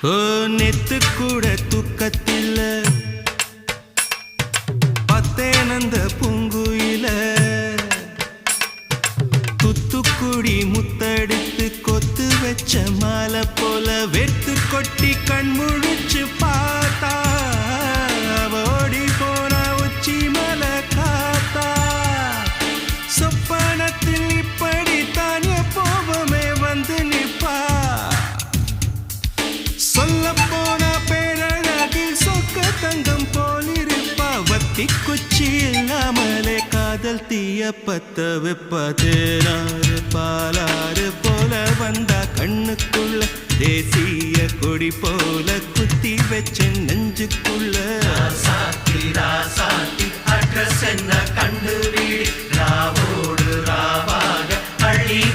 நெத்து கூட தூக்கத்தில் பத்தேனந்த பூங்குயில. துத்துக்குடி முத்தடித்து கொத்து வச்ச மாலை போல வெத்து கொட்டி கண் முழிச்சு சொல்ல போன பேரழகில் சொக்க தங்கம் போலிருப்பா வத்தி குச்சி இல்லாமலே காதல் தீய பத்த வெப்ப தேனாறு பாலாறு போல வந்தா கண்ணுக்குள்ள தேசிய கொடி போல குத்தி வச்ச நெஞ்சுக்குள்ள. சாத்தி ராசாத்தி அட்ரஸ் என்ன